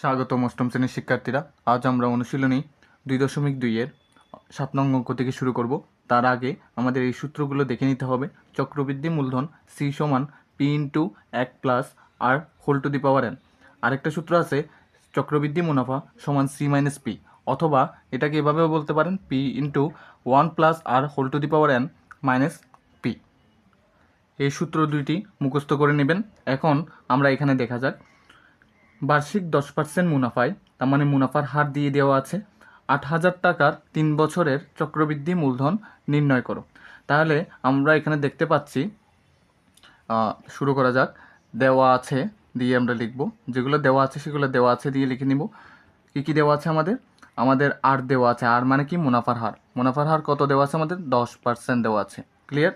স্বাগতম অষ্টম শ্রেণির শিক্ষার্থীরা। আজ আমরা অনুশীলনী দুই দশমিক দুইয়ের সাত নং অঙ্ক থেকে শুরু করব। তার আগে আমাদের এই সূত্রগুলো দেখে নিতে হবে। চক্রবৃদ্ধি মূলধন সি সমান পি ইন্টু এক plus R whole to the power N আরেকটা সূত্র আছে, চক্রবৃদ্ধি মুনাফা সমান সি মাইনাস পি অথবা এটাকে এভাবেও বলতে পারেন P into one plus R whole to the power N minus P এই সূত্র দুইটি মুখস্থ করে নেবেন। এখন আমরা এখানে দেখা যাক বার্ষিক দশ পার্সেন্ট মুনাফায়, তার মানে মুনাফার হার দিয়ে দেওয়া আছে, আট হাজার টাকার তিন বছরের চক্রবৃদ্ধি মূলধন নির্ণয় করো। তাহলে আমরা এখানে দেখতে পাচ্ছি শুরু করা যাক। দেওয়া আছে দিয়ে আমরা লিখব। যেগুলো দেওয়া আছে সেগুলো দেওয়া আছে দিয়ে লিখে নিব। কী কী দেওয়া আছে আমাদের? আমাদের আর দেওয়া আছে। আর মানে কি? মুনাফার হার। মুনাফার হার কত দেওয়া আছে আমাদের? দশ পার্সেন্ট দেওয়া আছে। ক্লিয়ার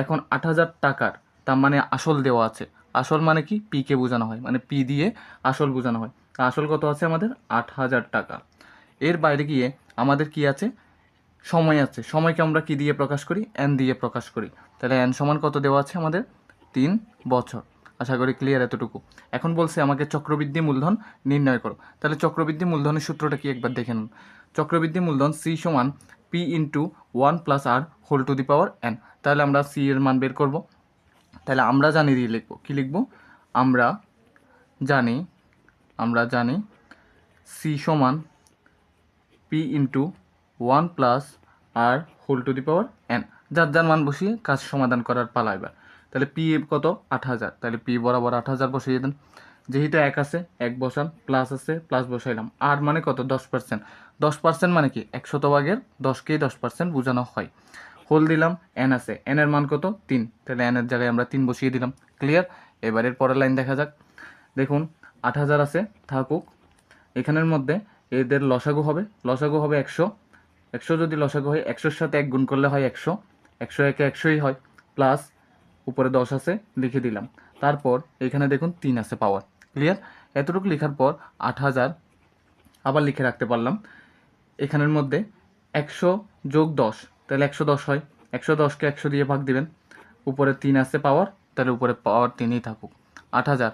এখন আট হাজার টাকার, তার মানে আসল দেওয়া আছে। আসল মানে কি? পি কে বোঝানো হয়। মানে পি দিয়ে আসল বোঝানো হয়। আসল কত আছে আমাদের? আট হাজার টাকা। এর বাইরে গিয়ে আমাদের কি আছে? সময় আছে। সময়কে আমরা কি দিয়ে প্রকাশ করি? এন দিয়ে প্রকাশ করি। তাহলে এন সমান কত দেওয়া আছে আমাদের? তিন বছর। আশা করি ক্লিয়ার এতটুকু। এখন বলছে আমাকে চক্রবৃদ্ধি মূলধন নির্ণয় করো। তাহলে চক্রবৃদ্ধি মূলধনের সূত্রটা কি একবার দেখে নিন। চক্রবৃদ্ধি মূলধন সি সমান P into one plus R whole to the power N তাহলে আমরা সি এর মান বের করব। তাহলে আমরা জানি দিয়ে লিখব। কী লিখব? আমরা জানি আমরা জানি সি সমান P into one plus R whole to the power N যার যার মান বসিয়ে কাজ সমাধান করার পালা এবার। তাহলে পি কত? আট হাজার। তাহলে পি বরাবর আট হাজার বসিয়ে দেন। যেহেতু এক আছে, এক বসান প্লাস আছে প্লাস বসাইলাম। আর মানে কত? দশ পার্সেন্ট দশ পার্সেন্ট মানে কি? একশত ভাগের দশকেই দশ পার্সেন্ট বোঝানো হয়। হোল দিলাম এন আছে। এন এর মান কত? তিন। তাহলে এন এর জায়গায় আমরা তিন বসিয়ে দিলাম। ক্লিয়ার এবারের পরের লাইন দেখা যাক। দেখুন, আট হাজার আছে, থাকুক। এখানের মধ্যে এদের লসাগু হবে। লসাগু হবে একশো। একশো যদি লসাগু হয়, একশোর সাথে এক গুণ করলে হয় একশো। একশো একে একশোই হয়। প্লাস উপরে দশ আছে, লিখে দিলাম। তারপর এখানে দেখুন, তিন আছে পাওয়ার ক্লিয়ার এতটুকু লেখার পর আট হাজার আবার লিখে রাখতে পারলাম। এখানের মধ্যে একশো যোগ দশ। তাহলে একশো দশ হয়। একশো দশকে একশো দিয়ে ভাগ দিবেন। উপরে তিন আছে পাওয়ার, তাহলে উপরে পাওয়ার তিনই থাকুক। আট হাজার।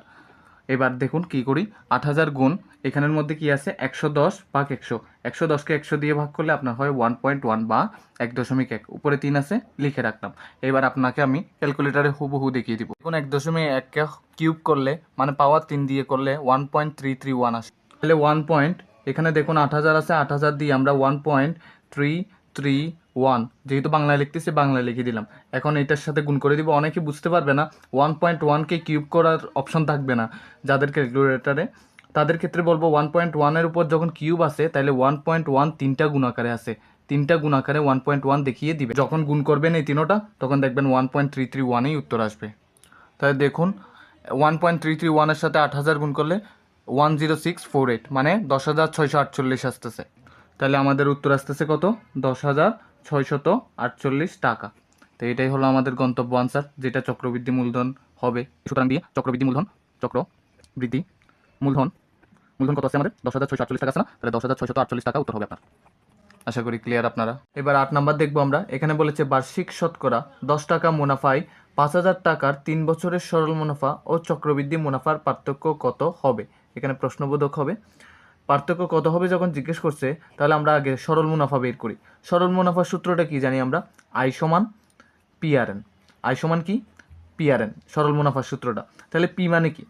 এবার দেখুন কি করি। আট হাজার গুণ, এখানের মধ্যে কি আছে? একশো দশ ভাগ একশো। একশো দশকে একশো দিয়ে ভাগ করলে আপনার হয় ওয়ান পয়েন্ট ওয়ান বা এক দশমিক এক। উপরে তিন আছে, লিখে রাখলাম। এবার আপনাকে আমি ক্যালকুলেটারে হুবহু দেখিয়ে দিব। এখন এক দশমিক এককে কিউব করলে মানে পাওয়ার তিন দিয়ে করলে one point three three one আসে। তাহলে ওয়ান পয়েন্ট এখানে দেখুন আট হাজার আছে, আট হাজার দিয়ে আমরা one point three three one যেহেতু বাংলায় লিখতেছি, বাংলায় লিখে দিলাম। এখন এটার সাথে গুণ করে দিব, অনেকে বুঝতে পারবে না ওয়ান পয়েন্ট ওয়ানকে কিউব করার অপশন থাকবে না যাদের ক্যালকুলেটারে তাদের ক্ষেত্রে বলব ওয়ান পয়েন্ট ওয়ানের উপর যখন কিউব আসে, তাহলে ওয়ান পয়েন্ট ওয়ান তিনটা গুণ আকারে আসে। তিনটা গুণ আকারে ওয়ান পয়েন্ট ওয়ান দেখিয়ে দিবে। যখন গুণ করবেন এই তিনোটা, তখন দেখবেন ওয়ান পয়েন্ট থ্রি থ্রি ওয়ানেই উত্তর আসবে। তাহলে দেখুন ওয়ান পয়েন্ট থ্রি থ্রি ওয়ানের সাথে আট হাজার গুণ করলে one zero six four eight মানে দশ হাজার ছয়শো আটচল্লিশ আসতেছে। তাহলে আমাদের উত্তর আসতেছে কত? দশ হাজার ছয়শত আটচল্লিশ টাকা। তো এটাই হলো আমাদের গন্তব্য আনসার যেটা চক্রবৃদ্ধি মূলধন হবে। সুতরাং দিয়ে চক্রবৃদ্ধি মূলধন, চক্র বৃদ্ধি মূলধন মূলধন কত আছে আমাদের? দশ হাজার ছয়শো আটচল্লিশ টাকা আছে না? তাহলে দশ হাজার ছয়শত আটচল্লিশ টাকা উত্তর হবে আপনার। আশা করি ক্লিয়ার আপনারা। এবার আট নাম্বার দেখব আমরা। এখানে বলেছে বার্ষিক শতকরা দশ টাকা মুনাফায় পাঁচ হাজার টাকার তিন বছরের সরল মুনাফা ও চক্রবৃদ্ধি মুনাফার পার্থক্য কত হবে? এখানে প্রশ্নবোধক হবে। পার্থক্য কত হবে যখন জিজ্ঞেস করছে, তাহলে আমরা আগে সরল মুনাফা বের করি। সরল মুনাফার সূত্রটা কি জানি আমরা? আই সমান পিআরএন আই সমান কি? পিআরএন সরল মুনাফার সূত্রটা। তাহলে পি মানে কি?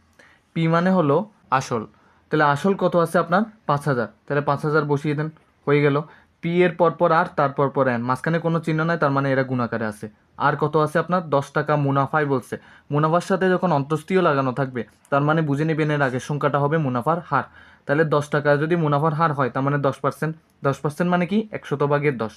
পি মানে হলো আসল। তাহলে আসল কত আছে আপনার? পাঁচ হাজার। তাহলে পাঁচ হাজার বসিয়ে দেন, হয়ে গেল। পি এর পর পর আর তারপর পর এন। মাঝখানে কোনো চিহ্ন নাই, তার মানে এরা গুণাকারে আছে। আর কত আছে আপনার? দশ টাকা মুনাফাই বলছে। মুনাফার সাথে যখন অন্তস্তিও লাগানো থাকবে, তার মানে বুঝে নেবেন এর আগের সংখ্যাটা হবে মুনাফার হার। তাহলে দশ টাকা যদি মুনাফার হার হয়, তার মানে দশ পার্সেন্ট দশ পার্সেন্ট মানে কি? একশত ভাগের দশ।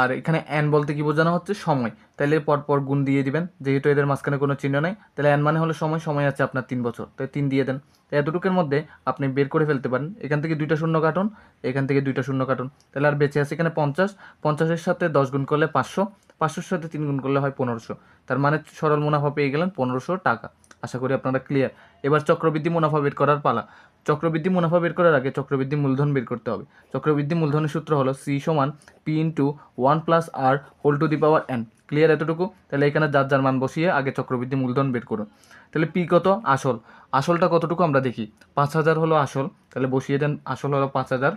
আর এখানে অ্যান বলতে কি বোঝানো হচ্ছে? সময়। তাহলে পরপর গুণ দিয়ে দিবেন। যেহেতু এদের মাঝখানে কোনো চিহ্ন নেই তাহলে অ্যান মানে হলো সময়। সময় আছে আপনার তিন বছর। তাই তিন দিয়ে দেন। তো এতটুকুর মধ্যে আপনি বের করে ফেলতে পারেন। এখান থেকে দুইটা শূন্য কাটুন। এখান থেকে দুইটা শূন্য কাটুন। তাহলে আর বেঁচে আছে এখানে পঞ্চাশ। পঞ্চাশের সাথে দশ গুণ করলে পাঁচশো। পাঁচশোর সাথে তিন গুণ করলে হয় পনেরোশো। তার মানে সরল মুনাফা পেয়ে গেলেন পনেরোশো টাকা। আশা করি আপনারা ক্লিয়ার এবার চক্রবৃদ্ধি মুনাফা বের করার পালা। চক্রবৃদ্ধি মুনাফা বের করার আগে চক্রবৃদ্ধি মূলধন বের করতে হবে। চক্রবৃদ্ধি মূলধনের সূত্র হলো সি সমান P into one plus R whole to the power N clear এতটুকু? তাহলে এখানে যার যার মান বসিয়ে আগে চক্রবৃদ্ধি মূলধন বের করুন। তাহলে পি কত? আসল। আসলটা কতটুকু আমরা দেখি? পাঁচ হাজার হলো আসল। তাহলে বসিয়ে দেন, আসল হলো পাঁচ হাজার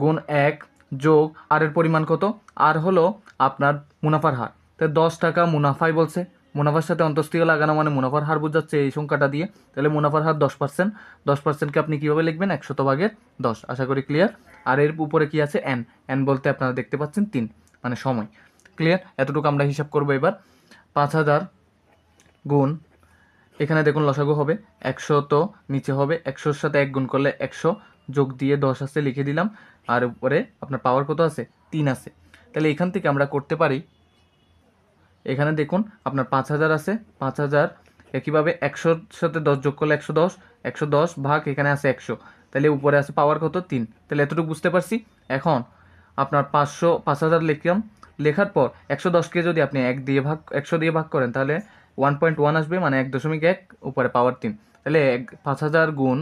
গুণ এক যোগ আর এর পরিমাণ কত? আর হলো আপনার মুনাফার হার। তাহলে দশ টাকা মুনাফাই বলছে। মুনাফার সাথে অন্তস্তিকে লাগানো মানে মুনাফার হার বোঝাচ্ছে এই সংখ্যাটা দিয়ে। তাহলে মুনাফার হার দশ পার্সেন্ট দশ পার্সেন্টকে আপনি কীভাবে লিখবেন? একশত ভাগের দশ। আশা করি ক্লিয়ার আর এর উপরে কি আছে? এন এন বলতে আপনারা দেখতে পাচ্ছেন তিন মানে সময়। ক্লিয়ার এতটুকু আমরা হিসাব করব এবার। পাঁচ হাজার গুণ, এখানে দেখুন লসাগু হবে। একশো তো নিচে হবে। একশোর সাথে এক গুণ করলে একশো যোগ দিয়ে দশ আছে লিখে দিলাম। আর উপরে আপনার পাওয়ার কত আছে? তিন আছে। তাহলে এখান থেকে আমরা করতে পারি এখানে দেখুন, আপনার পাঁচ হাজার আছে, পাঁচ হাজার একইভাবে একশোর সাথে দশ যোগ করলে একশো দশ একশো দশ ভাগ এখানে আছে একশো। তাহলে উপরে আছে পাওয়ার কত? তিন। তাহলে এতটুকু বুঝতে পারছি। এখন আপনার পাঁচশো, পাঁচ হাজার লিখলাম। লেখার পর একশো দশকে যদি আপনি এক দিয়ে ভাগ, একশো দিয়ে ভাগ করেন, তাহলে ওয়ান পয়েন্ট ওয়ান আসবে মানে এক দশমিক এক, উপরে পাওয়ার তিন। তাহলে এক, পাঁচ হাজার গুণ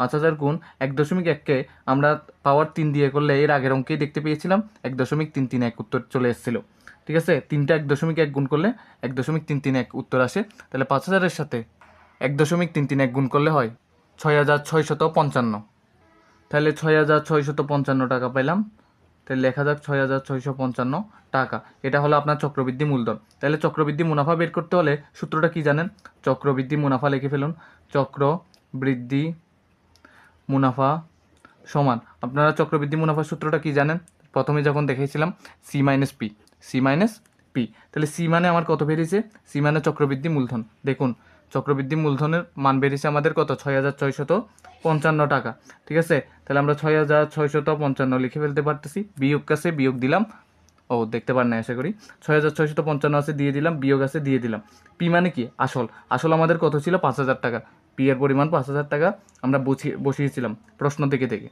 পাঁচ হাজার গুণ এক দশমিক এককে আমরা পাওয়ার তিন দিয়ে করলে এর আগের অঙ্কেই দেখতে পেয়েছিলাম, এক দশমিক তিন তিন এক উত্তর চলে এসেছিল। ঠিক আছে? তিনটা এক দশমিক এক গুণ করলে এক দশমিক তিন তিন এক উত্তর আসে। তাহলে পাঁচ হাজারের সাথে এক দশমিক তিন তিন এক গুণ করলে হয় ছয় হাজার ছয়শত পঞ্চান্ন। তাহলে ছয় হাজার ছয়শত পঞ্চান্ন টাকা পেলাম। তাহলে লেখা যাক ছয় হাজার ছয়শো পঞ্চান্ন টাকা। এটা হলো আপনার চক্রবৃদ্ধি মূলধন। তাহলে চক্রবৃদ্ধি মুনাফা বের করতে হলে সূত্রটা কি জানেন? চক্রবৃদ্ধি মুনাফা লিখে ফেলুন। চক্র বৃদ্ধি মুনাফা সমান। আপনারা চক্রবৃদ্ধি মুনাফার সূত্রটা কি জানেন? প্রথমে যখন দেখেছিলাম C minus P C minus P তাহলে সি মানে আমার কত বেরিয়েছে সি মানে চক্রবৃদ্ধি মূলধন। দেখুন, চক্রবৃদ্ধি মূলধনের মান বেরিয়েছে আমাদের কত? ছয় হাজার ছয়শত পঞ্চান্ন টাকা। ঠিক আছে? তাহলে আমরা ছয় হাজার ছয়শত পঞ্চান্ন লিখে ফেলতে পারতেছি। বিয়োগ কাছে বিয়োগ দিলাম ও, দেখতে পার না আশা করি। ছয় হাজার ছয়শত পঞ্চান্ন আছে, দিয়ে দিলাম, বিয়োগ আছে, দিয়ে দিলাম। পি মানে কি? আসল। আসল আমাদের কত ছিল? পাঁচ হাজার টাকা। পি এর পরিমাণ পাঁচ হাজার টাকা আমরা বসিয়ে বসিয়েছিলাম প্রশ্ন থেকে থেকে।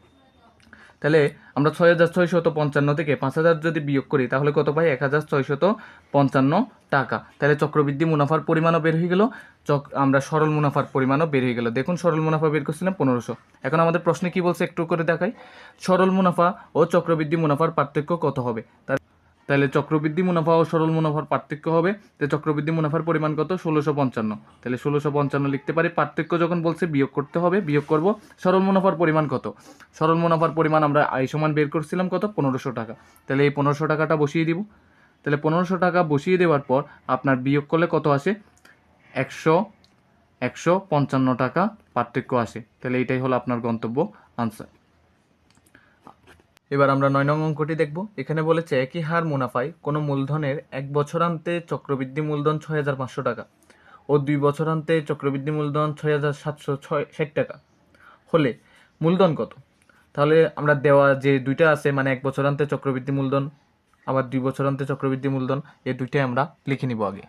তাহলে আমরা ছয় হাজার ছয়শত পঞ্চান্ন থেকে পাঁচ হাজার যদি বিয়োগ করি, তাহলে কত পাই? এক হাজার ছয়শত পঞ্চান্ন টাকা। তাহলে চক্রবৃদ্ধি মুনাফার পরিমাণও বের হয়ে গেল। চক, আমরা সরল মুনাফার পরিমাণও বের হয়ে গেল। দেখুন, সরল মুনাফা বের করছিলাম পনেরোশো। এখন আমাদের প্রশ্নে কি বলছে? একটু করে দেখাই। সরল মুনাফা ও চক্রবৃদ্ধি মুনাফার পার্থক্য কত হবে? তার তাহলে চক্রবৃদ্ধি মুনাফা ও সরল মুনাফার পার্থক্য হবে। যে চক্রবৃদ্ধি মুনাফার পরিমাণ কত? ষোলোশো পঞ্চান্ন। তাহলে ষোলোশো পঞ্চান্ন লিখতে পারি, পার্থক্য যখন বলছে বিয়োগ করতে হবে, বিয়োগ করব, সরল মুনাফার পরিমাণ কত? সরল মুনাফার পরিমাণ আমরা আই সমান বের করছিলাম কত? পনেরোশো টাকা। তাহলে এই পনেরোশো টাকাটা বসিয়ে দিব। তাহলে পনেরোশো টাকা বসিয়ে দেওয়ার পর আপনার বিয়োগ করলে কত আসে? একশো একশো পঞ্চান্ন টাকা পার্থক্য আসে। তাহলে এটাই হলো আপনার গন্তব্য আনসার। এবার আমরা নয় নং অঙ্কটি দেখব। এখানে বলেছে একই হার মুনাফায় কোনো মূলধনের এক বছরান্তে চক্রবৃদ্ধি মূলধন ছয় হাজার পাঁচশো টাকা ও দুই বছরান্তে চক্রবৃদ্ধি মূলধন ছয় হাজার সাতশো ছয় ষাট টাকা। হলে মূলধন কত? তাহলে আমরা দেওয়া যে দুইটা আছে মানে এক বছরান্তে চক্রবৃদ্ধি মূলধন, আবার দুই বছরান্তে চক্রবৃদ্ধি মূলধন এই দুইটাই আমরা লিখে নিব আগে।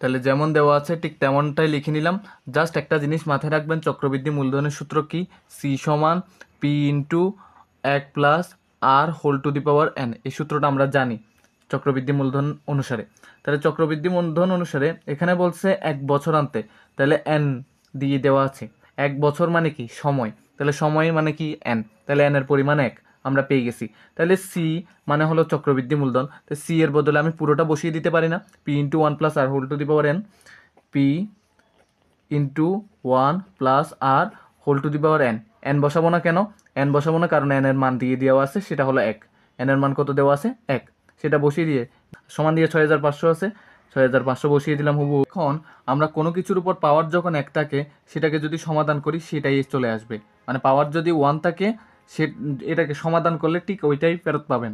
তাহলে যেমন দেওয়া আছে, ঠিক তেমনটাই লিখে নিলাম। জাস্ট একটা জিনিস মাথায় রাখবেন, চক্রবৃদ্ধি মূলধনের সূত্র কি? সি সমান পি ইন্টু এক plus R whole to the power N, এই সূত্রটা আমরা জানি চক্রবৃদ্ধি মূলধন অনুসারে। তাহলে চক্রবৃদ্ধি মূলধন অনুসারে এখানে বলছে এক বছর আনতে, তাহলে এন দিয়ে দেওয়া আছে। এক বছর মানে কি? সময়। তাহলে সময় মানে কি? এন। তাহলে এন এর পরিমাণ এক, আমরা পেয়ে গেছি। তাহলে সি মানে হলো চক্রবৃদ্ধি মূলধন। তো সি এর বদলে আমি পুরোটা বসিয়ে দিতে পারি না। P into one plus R whole to the power N P into one plus R whole to the power N N বসাবো না কেন? এন বসাবো না, কারণ এনের মান দিয়ে দেওয়া আছে, সেটা হলো এক। এন এর মান কত দেওয়া আছে? এক। সেটা বসিয়ে দিয়ে, সমান দিয়ে ছয় হাজার পাঁচশো আছে, ছয় হাজার পাঁচশো বসিয়ে দিলাম হুবু। এখন আমরা কোনো কিছুর উপর পাওয়ার যখন এক থাকে, সেটাকে যদি সমাধান করি, সেটাই চলে আসবে। মানে পাওয়ার যদি ওয়ান থাকে, সে এটাকে সমাধান করলে ঠিক ওইটাই ফেরত পাবেন।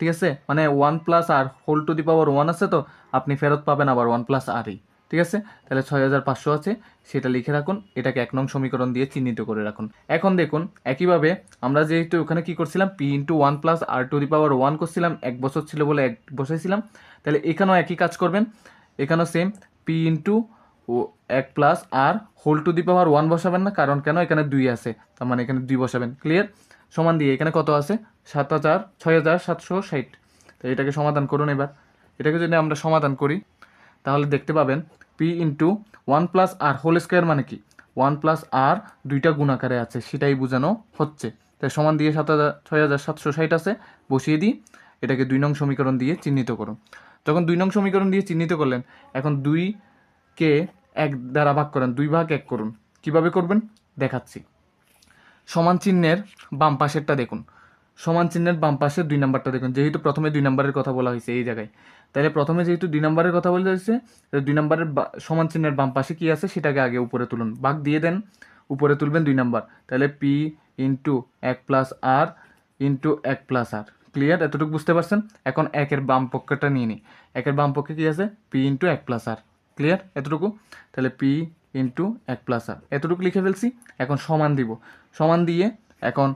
ঠিক আছে? মানে one plus R whole to the power one আছে তো, আপনি ফেরত পাবেন আবার ওয়ান প্লাস আরই ঠিক আছে? তাহলে ছয় হাজার পাঁচশো আছে, সেটা লিখে রাখুন, এটাকে এক নং সমীকরণ দিয়ে চিহ্নিত করে রাখুন। এখন দেখুন, একইভাবে আমরা যেহেতু ওখানে কি করছিলাম P into one plus R to the power one করছিলাম, এক বছর ছিল বলে এক বসাইছিলাম, তাহলে এখানেও একই কাজ করবেন। এখানেও সেম পি ইন্টু ও এক plus R whole to the power one বসাবেন না, কারণ কেন? এখানে দুই আছে, তার মানে এখানে দুই বসাবেন। ক্লিয়ার সমান দিয়ে, এখানে কত আছে? সাত হাজার, ছয় হাজার সাতশো ষাট। তো এটাকে সমাধান করুন এবার। এটাকে যদি আমরা সমাধান করি তাহলে দেখতে পাবেন P into one plus R whole square মানে কি? ওয়ান প্লাস আর দুইটা গুণাকারে আছে, সেটাই বোঝানো হচ্ছে। তাই সমান দিয়ে সাত হাজার, ছয় হাজার সাতশো ষাট আছে, বসিয়ে দিই, এটাকে দুই নং সমীকরণ দিয়ে চিহ্নিত করুন। যখন দুই নং সমীকরণ দিয়ে চিহ্নিত করলেন, এখন দুইকে এক দ্বারা ভাগ করেন, দুই ভাগ এক করুন। কীভাবে করবেন? দেখাচ্ছি। সমান চিহ্নের বাম পাশেরটা দেখুন। সমান চিহ্নের বাম পাশে দুই নাম্বারটা দেখুন। যেহেতু প্রথমে দুই নাম্বারের কথা বলা হয়েছে এই জায়গায়। তাহলে প্রথমে যেহেতু দুই নাম্বারের কথা বলা হয়েছে দুই নাম্বারের সমান চিহ্নের বাম পাশে কী আছে? সেটাকে আগে উপরে তুলুন। বাঘ দিয়ে দেন, উপরে তুলবেন দুই নাম্বার। তাহলে পি ইন্টু এক প্লাস আর ইন্টু এক প্লাস আর ক্লিয়ার এতটুকু বুঝতে পারছেন? এখন একের বাম পক্ষটা নিয়ে নিই। একের বাম পক্ষে কী আছে? পি ইন্টু এক প্লাস আর ক্লিয়ার এতটুকু? তাহলে পি ইন্টু এক প্লাস আর এতটুকু লিখে ফেলছি, এখন সমান দিব। সমান দিয়ে এখন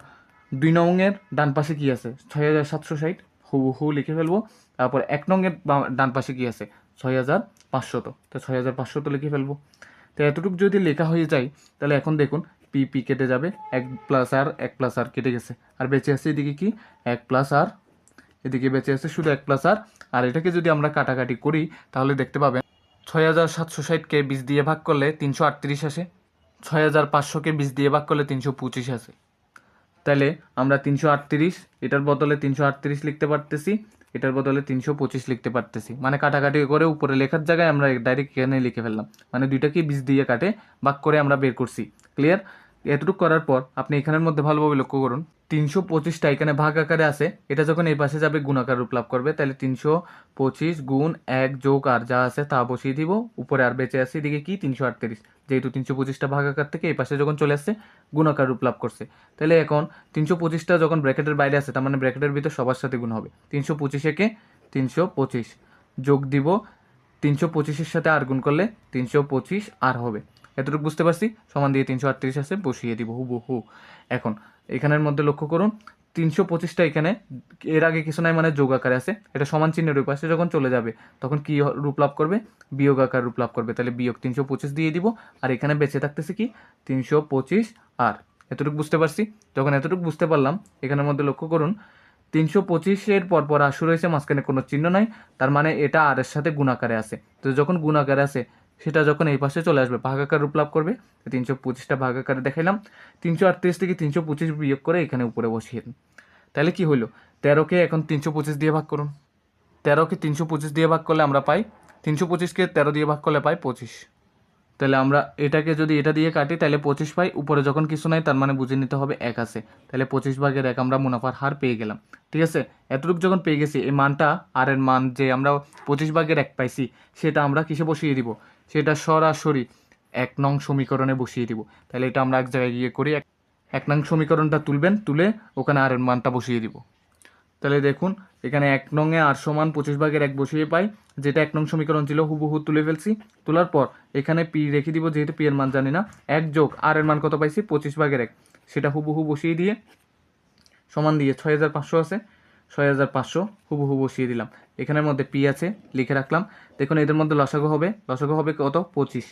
দুই নংয়ের ডান পাশে কি আছে? ছয় হাজার সাতশো ষাট। হু হু লিখে ফেলব। তারপর এক নংয়ের ডান পাশে কি আছে? ছয় হাজার পাঁচশত। তো ছয় হাজার পাঁচশত লিখে ফেলব। তো এতটুকু যদি লেখা হয়ে যায়, তাহলে এখন দেখুন, পি পি কেটে যাবে। এক প্লাস আর এক প্লাস আর কেটে গেছে। আর বেঁচে আছে এদিকে কি? এক প্লাস আর এদিকে বেঁচে আছে শুধু এক প্লাস আর আর এটাকে যদি আমরা কাটাকাটি করি, তাহলে দেখতে পাবেন, ছয় হাজার সাতশো ষাটকে বিশ দিয়ে ভাগ করলে তিনশো আটত্রিশ আসে। ছয় হাজার পাঁচশোকে বিশ দিয়ে ভাগ করলে তিনশো পঁচিশ আসে। তাহলে আমরা তিনশো আটত্রিশ, এটার বদলে তিনশো আটত্রিশ লিখতে পারতেছি, এটার বদলে তিনশো পঁচিশ লিখতে পারতেছি। মানে কাটাকাটি করে উপরে লেখার জায়গায় আমরা ডাইরেক্ট এখানে লিখে ফেললাম। মানে দুইটাকে বিশ দিয়ে কাটে, ভাগ করে আমরা বের করছি। ক্লিয়ার এতটুকু করার পর আপনি এখানের মধ্যে ভালোভাবে লক্ষ্য করুন। তিনশো পঁচিশটা এখানে ভাগ আকারে আছে, এটা যখন এই পাশে যাবে গুণাকার রূপ লাভ করবে, তাহলে তিনশো পঁচিশ গুণ এক যোগ আর যা আছে তা বসিয়ে দিব, উপরে আর বেঁচে আছে, এদিকে কি? তিনশো আটত্রিশ। যেহেতু তিনশো পঁচিশটা ভাগ আকার থেকে এই পাশে যখন চলে আসছে, গুণাকার রূপ লাভ করছে। তাহলে এখন তিনশো পঁচিশটা যখন ব্র্যাকেটের বাইরে আছে, তার মানে ব্র্যাকেটের ভিতর সবার সাথে গুণ হবে। তিনশো পঁচিশেকে তিনশো পঁচিশ যোগ দিব, তিনশো পঁচিশের সাথে আর গুণ করলে তিনশো পঁচিশ আর হবে। এতটুকু বুঝতে পারছি? সমান দিয়ে তিনশো আটত্রিশ আছে, বসিয়ে দিব হু হু এখন এখানের মধ্যে লক্ষ্য করুন তিনশো পঁচিশটা এখানে, এর আগে কিছু নাই মানে যোগ আকারে আছে। এটা সমান চিহ্নের ওই পাশে যখন চলে যাবে, তখন কি রূপ লাভ করবে? বিয়োগ আকার রূপ লাভ করবে। তাহলে বিয়োগ তিনশো পঁচিশ দিয়ে দিব, আর এখানে বেঁচে থাকতেছে কি? তিনশো পঁচিশ আর, এতটুকু বুঝতে পারছি? যখন এতটুকু বুঝতে পারলাম, এখানের মধ্যে লক্ষ্য করুন, তিনশো পঁচিশের পরপর পর আশু রয়েছে, মাঝখানে কোনো চিহ্ন নাই, তার মানে এটা আর এর সাথে গুণাকারে আছে। তো যখন গুণাকারে আছে সেটা যখন এই পাশে চলে আসবে, ভাগাকার রূপ লাভ করবে। তিনশো পঁচিশটা ভাগাকারে দেখাইলাম। তিনশো আটত্রিশ থেকে তিনশো পঁচিশ বিয়োগ করে এখানে উপরে বসিয়ে দিন। তাহলে কি হলো তেরোকে এখন তিনশো পঁচিশ দিয়ে ভাগ করুন। তেরোকে তিনশো পঁচিশ দিয়ে ভাগ করলে আমরা পাই, তিনশো পঁচিশকে তেরো দিয়ে ভাগ করলে পাই পঁচিশ। তাহলে আমরা এটাকে যদি এটা দিয়ে কাটি, তাহলে পঁচিশ পাই, উপরে যখন কিছু নাই, তার মানে বুঝে নিতে হবে এক আছে। তাহলে পঁচিশ ভাগের এক আমরা মুনাফার হার পেয়ে গেলাম। ঠিক আছে? এতটুকু যখন পেয়ে গেছি, এই মানটা, আর এর মান যে আমরা পঁচিশ ভাগের এক পাইছি, সেটা আমরা কিসে বসিয়ে দিব? সেটা সরাসরি এক নং সমীকরণে বসিয়ে দিব। তাহলে এটা আমরা এক জায়গায় গিয়ে করি, এক নং সমীকরণটা তুলবেন, তুলে ওখানে আর এর মানটা বসিয়ে দিব। তাহলে দেখুন, এখানে এক নংয়ে আর সমান পঁচিশ ভাগের এক বসিয়ে পাই, যেটা এক নং সমীকরণ ছিল হুবহু তুলে ফেলছি। তোলার পর এখানে পি রেখে দিব, যেহেতু পি এর মান জানি না, এক যোগ আর এর মান কত পাইছি? পঁচিশ ভাগের এক। সেটা হুবহু বসিয়ে দিয়ে, সমান দিয়ে ছয় হাজার পাঁচশো আছে, ছয় হাজার পাঁচশো হুবহু বসিয়ে দিলাম। এখানের মধ্যে পি আছে, লিখে রাখলাম। দেখুন, এদের মধ্যে লসাগু হবে লসাগু হবে কত? পঁচিশ।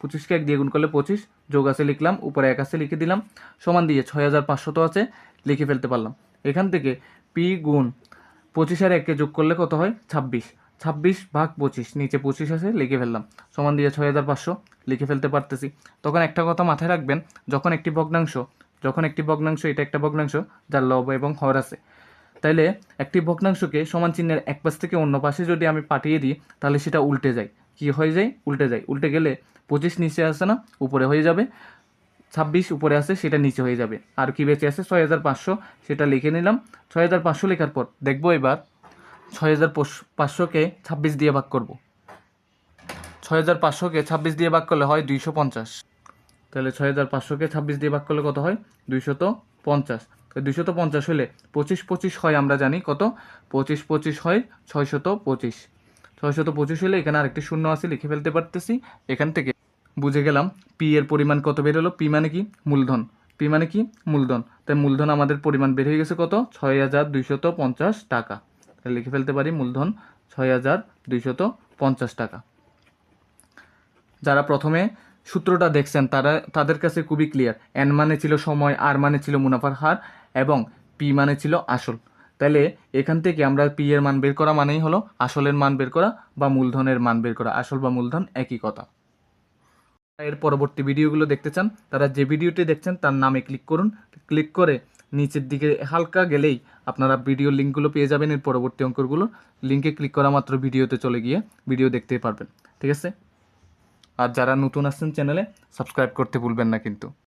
পঁচিশকে এক দিয়ে গুণ করলে পঁচিশ, যোগ আছে লিখলাম, উপরে এক আছে লিখে দিলাম, সমান দিয়ে ছয় হাজার পাঁচশো তো আছে, লিখে ফেলতে পারলাম। এখান থেকে পি গুণ পঁচিশ আর একে যোগ করলে কত হয়? ছাব্বিশ। ছাব্বিশ ভাগ পঁচিশ, নিচে পঁচিশ আছে, লিখে ফেললাম। সমান দিয়ে ছয় হাজার পাঁচশো, লিখে ফেলতে পারতেছি। তখন একটা কথা মাথায় রাখবেন, যখন একটি ভগ্নাংশ, যখন একটি ভগ্নাংশ, এটা একটা ভগ্নাংশ, যার লব এবং হর আছে। তাইলে একটি ভগ্নাংশকে সমান চিহ্নের এক পাশ থেকে অন্য পাশে যদি আমি পাঠিয়ে দিই, তাহলে সেটা উল্টে যায়। কি হয়ে যায়? উল্টে যায়। উল্টে গেলে পঁচিশ নিচে আসে না, উপরে হয়ে যাবে। ছাব্বিশ উপরে আছে, সেটা নিচে হয়ে যাবে। আর কি বেঁচে আছে? ছয় হাজার পাঁচশো। সেটা লিখে নিলাম। ছয় হাজার পাঁচশো লেখার পর দেখব এবার ছয় হাজার পাঁচশোকে ছাব্বিশ দিয়ে ভাগ করব। ছয় হাজার পাঁচশোকে ছাব্বিশ দিয়ে ভাগ করলে হয় দুইশো পঞ্চাশ। তাহলে ছয় হাজার পাঁচশোকে ছাব্বিশ দিয়ে ভাগ করলে কত হয়? দুইশত পঞ্চাশ। দুইশত পঞ্চাশ হলে পঁচিশ পঁচিশ হয় আমরা জানি কত? পঁচিশ পঁচিশ হয় ছয়শত পঁচিশ। ছয়শত পঁচিশ হলে এখানে আরেকটি শূন্য আছে, লিখে ফেলতে পারতেছি। এখান থেকে বুঝে গেলাম পি এর পরিমাণ কত বের হলো? পি মানে কি? মূলধন। পি মানে কি? মূলধন। তাই মূলধন আমাদের পরিমাণ বের হয়ে গেছে কত? ছয় হাজার দুইশত পঞ্চাশ টাকা। তাহলে লিখে ফেলতে পারি মূলধন ছয় হাজার দুইশত পঞ্চাশ টাকা। যারা প্রথমে সূত্রটা দেখছেন, তারা, তাদের কাছে খুবই ক্লিয়ার এন মানে ছিল সময় আর মানে ছিল মুনাফার হার এবং পি মানে ছিল আসল। তাহলে এখান থেকে আমরা পি এর মান বের করা মানেই হলো আসলের মান বের করা বা মূলধনের মান বের করা। আসল বা মূলধন একই কথা। এর পরবর্তী ভিডিওগুলো দেখতে চান, তারা যে ভিডিওটি দেখছেন তার নামে ক্লিক করুন। ক্লিক করে নিচের দিকে হালকা গেলেই আপনারা ভিডিও লিঙ্কগুলো পেয়ে যাবেন এর পরবর্তী অঙ্কগুলো। লিঙ্কে ক্লিক করা মাত্র ভিডিওতে চলে গিয়ে ভিডিও দেখতে পারবেন, ঠিক আছে? আর যারা নতুন আসছেন চ্যানেলে সাবস্ক্রাইব করতে ভুলবেন না কিন্তু।